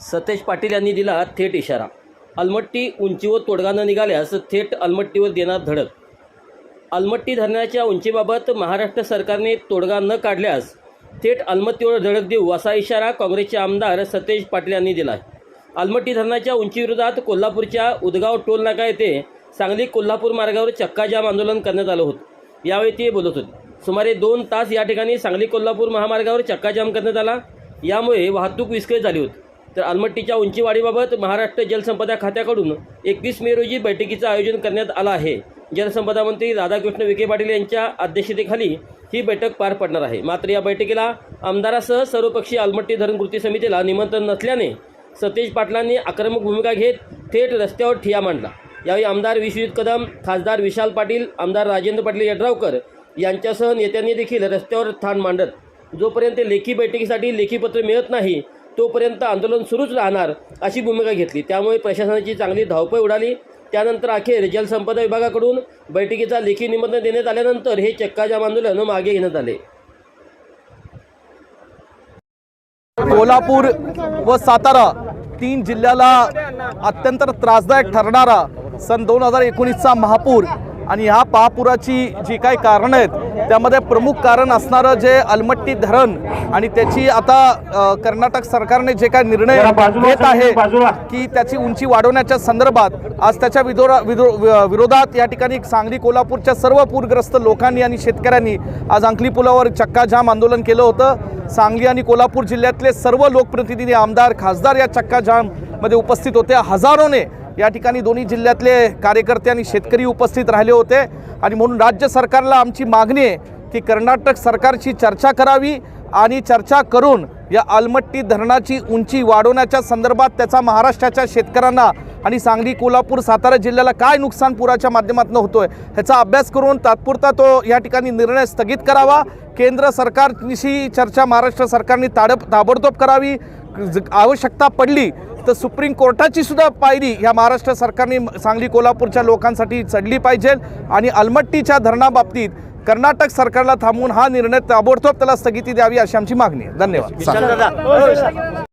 सतेज पाटील यांनी दिला थेट इशारा. अलमट्टी उंचीवर तोडगा न निघाल्यास थेट अलमट्टीवर देणार धडक. अलमट्टी धरणाच्या उंचीबाबत महाराष्ट्र सरकारने तोडगा न काढल्यास थेट अलमट्टीवर धडक देऊ असा इशारा काँग्रेसचे आमदार सतेज पाटील यांनी दिला अलमट्टी धरणाच्या उंचीविरोधात कोल्हापूरच्या उदगाव टोल नाका येथे सांगली कोल्हापूर मार्गावर चक्काजाम आंदोलन करण्यात आलं होतं. यावेळी ते बोलत होते. सुमारे दोन तास या ठिकाणी सांगली कोल्हापूर महामार्गावर चक्काजाम करण्यात आला. यामुळे वाहतूक विस्कळीत झाली होती. तर अलमट्टीच्या उंचीवाढीबाबत महाराष्ट्र जलसंपदा खात्याकडून एकवीस मे रोजी बैठकीचं आयोजन करण्यात आलं आहे. जलसंपदा मंत्री राधाकृष्ण विखे पाटील यांच्या अध्यक्षतेखाली ही बैठक पार पडणार आहे. मात्र या बैठकीला आमदारासह सर्वपक्षीय अलमट्टी धरण कृती समितीला निमंत्रण नसल्याने सतेज पाटलांनी आक्रमक भूमिका घेत थेट रस्त्यावर ठिया मांडला. यावेळी आमदार विश्वजित कदम खासदार विशाल पाटील आमदार राजेंद्र पाटील यड्रावकर यांच्यासह नेत्यांनी देखील रस्त्यावर ठाण मांडत जोपर्यंत लेखी बैठकीसाठी लेखीपत्र मिळत नाही तोपर्यंत आंदोलन सुरूच राहणार अशी भूमिका घेतली. त्यामुळे प्रशासनाची चांगली धावपळ उडाली. त्यानंतर अखेर जलसंपदा विभागाकडून बैठकीचा लेखी निमंत्रण देण्यात आल्यानंतर हे चक्काजाम आंदोलन मागे घेण्यात आले. कोल्हापूर व सातारा तीन जिल्ह्याला अत्यंत त्रासदायक ठरणारा सन दोन हजार एकोणीसचा महापूर आणि ह्या महापुराची जी काही कारणं आहेत त्यामध्ये प्रमुख कारण असणारं जे अलमट्टी धरण आणि त्याची आता कर्नाटक सरकारने जे काही निर्णय घेत आहे की त्याची उंची वाढवण्याच्या संदर्भात आज त्याच्या विदोरा विदो विरोधात या ठिकाणी सांगली कोल्हापूरच्या सर्व पूरग्रस्त लोकांनी आणि शेतकऱ्यांनी आज अंकली पुलावर चक्काजाम आंदोलन केलं होतं. सांगली आणि कोल्हापूर जिल्ह्यातले सर्व लोकप्रतिनिधी आमदार खासदार या चक्काजाममध्ये उपस्थित होते. हजारोने या ठिकाणी दोन्ही जिल्ह्यातले कार्यकर्ते आणि शेतकरी उपस्थित राहिले होते. आणि म्हणून राज्य सरकारला आमची मागणी आहे की कर्नाटक सरकारशी चर्चा करावी आणि चर्चा करून या अलमट्टी धरणाची उंची वाढवण्याच्या संदर्भात त्याचा महाराष्ट्राच्या शेतकऱ्यांना आणि सांगली कोल्हापूर सातारा जिल्ह्याला काय नुकसान पुराच्या माध्यमातून होतो आहे ह्याचा अभ्यास करून तात्पुरता तो या ठिकाणी निर्णय स्थगित करावा. केंद्र सरकारशी चर्चा महाराष्ट्र सरकारने ताडप ताबडतोब करावी. ज- आवश्यकता पडली तर सुप्रीम कोर्टाची सुद्धा पायरी ह्या महाराष्ट्र सरकारने सांगली कोल्हापूरच्या लोकांसाठी चढली पाहिजे आणि अलमट्टीच्या धरणाबाबतीत कर्नाटक सरकारला थांबवून हा निर्णय ताबडतोब त्याला स्थगिती द्यावी अशी आमची मागणी आहे. धन्यवाद.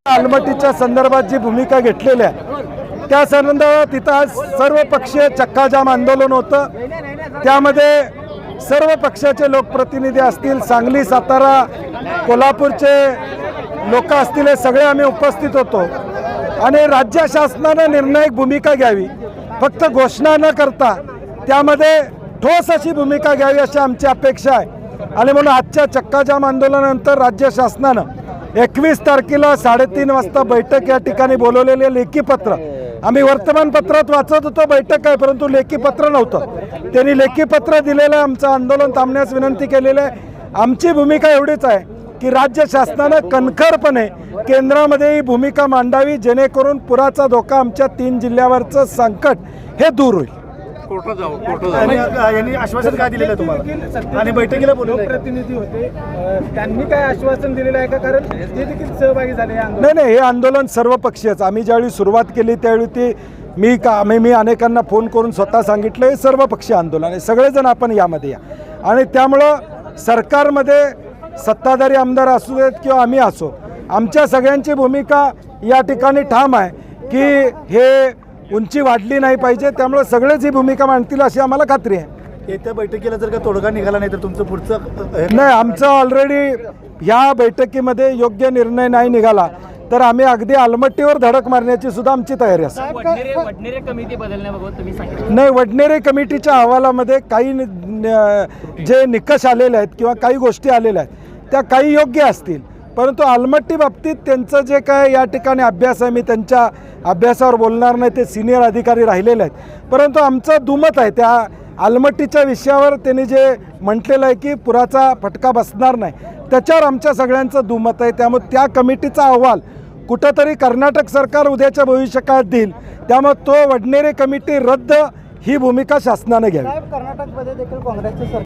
अलमटीच्या संदर्भात जी भूमिका घेतलेली आहे त्या संदर्भात तिथं आज सर्व पक्षीय चक्काजाम आंदोलन होतं. त्यामध्ये सर्व पक्षाचे लोकप्रतिनिधी असतील सांगली सातारा कोल्हापूरचे लोक असतील हे सगळे आम्ही उपस्थित होतो. आणि राज्य शासनानं निर्णायक भूमिका घ्यावी. फक्त घोषणा न करता त्यामध्ये ठोस अशी भूमिका घ्यावी अशी आमची अपेक्षा आहे. आणि म्हणून आजच्या चक्काजाम आंदोलनानंतर राज्य शासनानं एकवीस तारखेला साडेतीन वाजता बैठक या ठिकाणी बोलवलेले लेखीपत्र आम्ही वर्तमानपत्रात वाचत होतो बैठक आहे परंतु लेखीपत्र नव्हतं. त्यांनी लेखीपत्र दिलेलं आहे आमचं आंदोलन थांबण्यास विनंती केलेली आहे. आमची भूमिका एवढीच आहे की राज्य शासनानं कणखरपणे केंद्रामध्ये ही भूमिका मांडावी जेणेकरून पुराचा धोका आमच्या तीन जिल्ह्यावरचं संकट हे दूर होईल. यांनी आश्वासन काय दिलेलं तुम्हाला? आणि बैठकीला बोलवलं प्रतिनिधी होते. त्यांनी काय आश्वासन दिलेलं आहे का? कारण ते देखील सहभागी झाले नाही नाही हे आंदोलन सर्व पक्षीयच आम्ही ज्यावेळी सुरुवात केली त्यावेळी ते मी का आम्ही मी अनेकांना फोन करून स्वतः सांगितलं हे सर्व पक्षीय आंदोलन आहे. सगळेजण आपण यामध्ये या. आणि त्यामुळं सरकारमध्ये सत्ताधारी आमदार असू देत किंवा आम्ही असो आमच्या सगळ्यांची भूमिका या ठिकाणी ठाम आहे की हे उंची वाढली नाही पाहिजे त्यामुळे सगळेच ही भूमिका मांडतील अशी आम्हाला खात्री आहे. येत्या बैठकीला जर का तोडगा निघाला नाही तर तुमचं पुढचं नाही आमचं ऑलरेडी ह्या बैठकीमध्ये योग्य निर्णय नाही निघाला तर आम्ही अगदी आलमट्टीवर धडक मारण्याची सुद्धा आमची तयारी असेल वडनेरे कमिटी बदलण्याबाबत तुम्ही सांगितलं. नाही वडनेरे कमिटीच्या अहवालामध्ये काही जे निकष आलेले आहेत किंवा काही गोष्टी आलेल्या आहेत त्या काही योग्य असतील. परंतु आलमट्टी बाबतीत त्यांचं जे काय या ठिकाणी अभ्यास आहे मी त्यांच्या अभ्यासावर बोलणार नाही ते सिनियर अधिकारी राहिलेले आहेत. परंतु आमचं दुमत आहे त्या आलमट्टीच्या विषयावर त्यांनी जे म्हटलेलं आहे की पुराचा फटका बसणार नाही. त्याच्यावर आमच्या सगळ्यांचं दुमत आहे. त्यामुळे त्या कमिटीचा अहवाल कुठंतरी कर्नाटक सरकार उद्याच्या भविष्यकाळात देईल. त्यामुळे तो वडनेरे कमिटी रद्द ही भूमिका शासनानं घ्यावी. कर्नाटकमध्ये देखील काँग्रेसचे